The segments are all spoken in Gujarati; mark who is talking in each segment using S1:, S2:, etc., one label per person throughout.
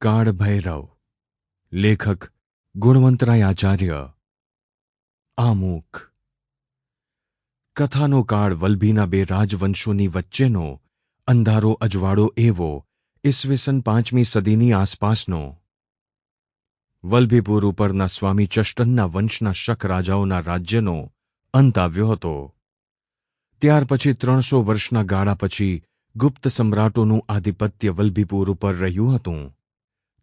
S1: કાળ ભૈરવ લેખક ગુણવંતરાય આચાર્ય, આમુખ. કથાનો કાળ વલભીના બે રાજવંશોની વચ્ચેનો અંધારો અજવાળો એવો ઈસવીસન પાંચમી સદીની આસપાસનો. વલ્ભીપુર ઉપરના સ્વામી ચષ્ટનના વંશના શક રાજાઓના રાજ્યનો અંત આવ્યો હતો. ત્યાર પછી ત્રણસો વર્ષના ગાળા પછી ગુપ્ત સમ્રાટોનું આધિપત્ય વલ્ભીપુર ઉપર રહ્યું હતું.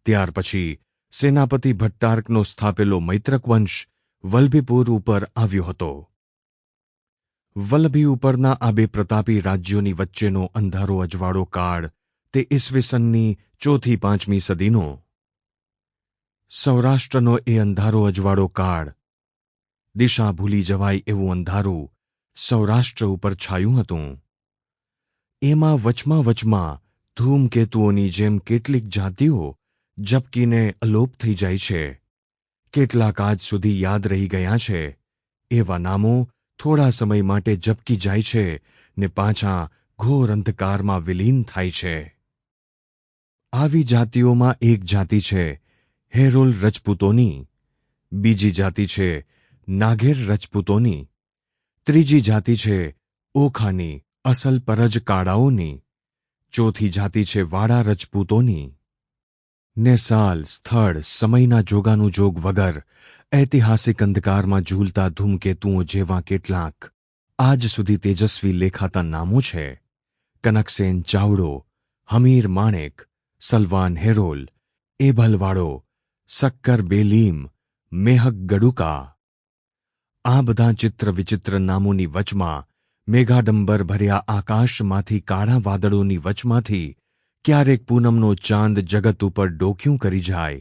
S1: ત્યાર પછી સેનાપતિ ભટ્ટાર્કનો સ્થાપેલો મૈત્રક વંશ વલ્ભીપુર ઉપર આવ્યો હતો. વલ્લભી ઉપરના આ બે પ્રતાપી રાજ્યોની વચ્ચેનો અંધારો અજવાળો કાળ તે ઈસવીસનની ચોથી પાંચમી સદીનો. સૌરાષ્ટ્રનો એ અંધારો અજવાળો કાળ. દિશા ભૂલી જવાય એવું અંધારું સૌરાષ્ટ્ર ઉપર છાયું હતું. એમાં વચમાં વચમાં ધૂમકેતુઓની જેમ કેટલીક જાતિઓ ઝબકીને અલોપ થઈ જાય છે. કેટલાક આજ સુધી યાદ રહી ગયા છે. એવા નામો થોડા સમય માટે ઝબકી જાય છે ને પાછા ઘોર અંધકારમાં વિલીન થાય છે. આવી જાતિઓમાં એક જાતિ છે, હેરોલ રજપૂતોની. બીજી જાતિ છે નાઘેર રજપૂતોની. ત્રીજી જાતિ છે, ઓખાની, અસલ પરજ કાળાઓની. ચોથી જાતિ છે, વાડા રજપૂતોની. ને સાલ સ્થળ, સમયના જોગાનું જોગ વગર ઐતિહાસિક અંધકારમાં ઝૂલતા ધૂમકેતુઓ જેવા કેટલાક આજ સુધી તેજસ્વી લેખાતા નામો છે. કનકસેન ચાવડો, હમીર માણેક, સલવાન હેરોલ એભલવાડો સક્કર બેલીમ, મેહક ગડુકા. આ બધા ચિત્ર વિચિત્ર નામોની વચમાં મેઘાડંબર ભર્યા આકાશમાંથી કાળા વાદળોની વચમાંથી ક્યારેક પૂનમનો ચાંદ જગત ઉપર ડોક્યું કરી જાય,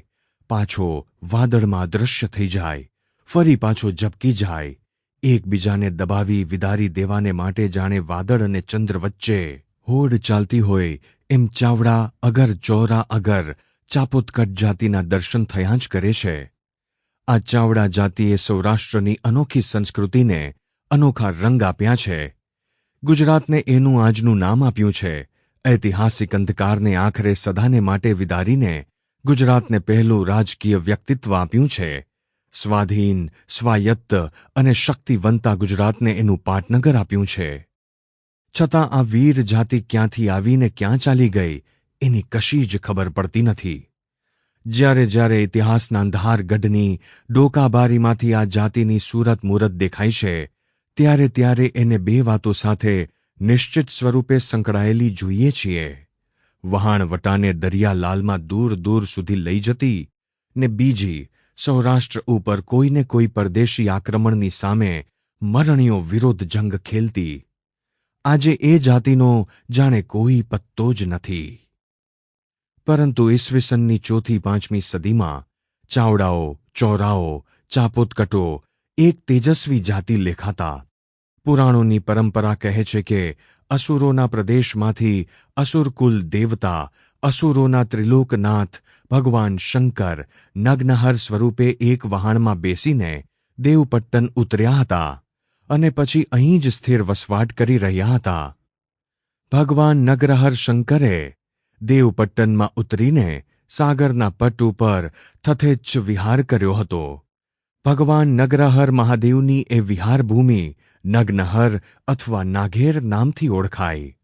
S1: પાછો વાદળમાં દ્રશ્ય થઈ જાય, ફરી પાછો ઝબકી જાય, એકબીજાને દબાવી વિદારી દેવાને માટે જાણે વાદળ અને ચંદ્ર વચ્ચે હોડ ચાલતી હોય, એમ ચાવડા અગર ચોરા અગર ચાપોતકટ જાતિના દર્શન થયા જ કરે છે. આ ચાવડા જાતિએ સૌરાષ્ટ્રની અનોખી સંસ્કૃતિને અનોખા રંગ આપ્યા છે. ગુજરાતને એનું આજનું નામ આપ્યું છે. ઐતિહાસિક અંધકારને આખરે સદાને માટે વિદારીને ગુજરાતને પહેલું રાજકીય વ્યક્તિત્વ આપ્યું છે. સ્વાધીન, સ્વાયત્ત અને શક્તિવંતા ગુજરાતને એનું પાટનગર આપ્યું છે. છતાં આ વીર જાતિ ક્યાંથી આવીને ક્યાં ચાલી ગઈ, એની કશી જ ખબર પડતી નથી. જ્યારે જ્યારે ઇતિહાસના અંધાર ગઢની ડોકાબારીમાંથી આ જાતિની સુરત મુરત દેખાય છે, ત્યારે ત્યારે એને બે વાતો સાથે નિશ્ચિત સ્વરૂપે સંકળાયેલી જોઈએ છીએ. વહાણવટાને દરિયાલાલમાં દૂર દૂર સુધી લઈ જતી ને બીજી સૌરાષ્ટ્ર ઉપર કોઈને કોઈ પરદેશી આક્રમણની સામે મરણીયો વિરોધ જંગ ખેલતી. આજે એ જાતિનો જાણે કોઈ પત્તો જ નથી. પરંતુ ઈસવીસનની ચોથી પાંચમી સદીમાં ચાવડાઓ, ચોરાઓ, ચાપોતકટો એક તેજસ્વી જાતિ લેખાતા પુરાણોની પરંપરા કહે છે કે અસુરોના પ્રદેશમાંથી અસુરકુલ દેવતા, અસુરોના ત્રિલોકનાથ, ભગવાન શંકર, નગ્નહર સ્વરૂપે એક વહાણમાં બેસીને દેવપટ્ટન ઉતર્યા હતા અને પછી અહીં જ સ્થિર વસવાટ કરી રહ્યા હતા. ભગવાન નગ્રહર શંકરે દેવપટ્ટનમાં ઉતરીને સાગરના પટ ઉપર થથેચ્છ વિહાર કર્યો હતો. ભગવાન નગ્રહર મહાદેવની એ વિહારભૂમિ નગ્નહર અથવા નાઘેર નામથી ઓળખાય.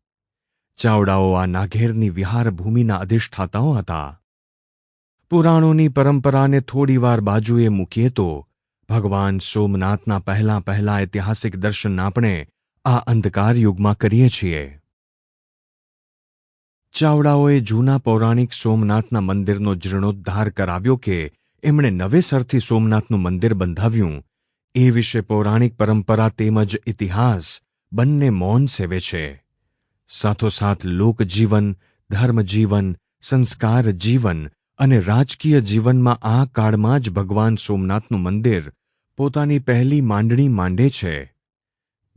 S1: ચાવડાઓ આ નાઘેરની વિહારભૂમિના અધિષ્ઠાતાઓ હતા. પુરાણોની પરંપરાને થોડીવાર બાજુએ મૂકીએ તો, ભગવાન સોમનાથના પહેલા પહેલા ઐતિહાસિક દર્શન આપણે આ અંધકાર યુગમાં કરીએ છીએ. ચાવડાઓએ જૂના પૌરાણિક સોમનાથના મંદિરનો જીર્ણોદ્ધાર કરાવ્યો કે, એમણે નવેસરથી સોમનાથનું મંદિર બંધાવ્યું એ વિશે પૌરાણિક પરંપરા તેમજ ઇતિહાસ બંને મૌન સેવે છે. સાથોસાથ લોકજીવન, ધર્મજીવન, સંસ્કાર જીવન અને રાજકીય જીવનમાં આ કાળમાં જ ભગવાન સોમનાથનું મંદિર પોતાની પહેલી માંડણી માંડે છે.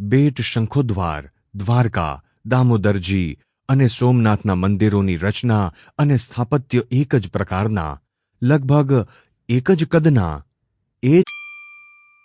S1: બેટ શંખોદ્વાર, દ્વારકા, દામોદરજી અને સોમનાથના મંદિરોની રચના અને સ્થાપત્ય એક જ પ્રકારના, લગભગ એક જ કદના, એ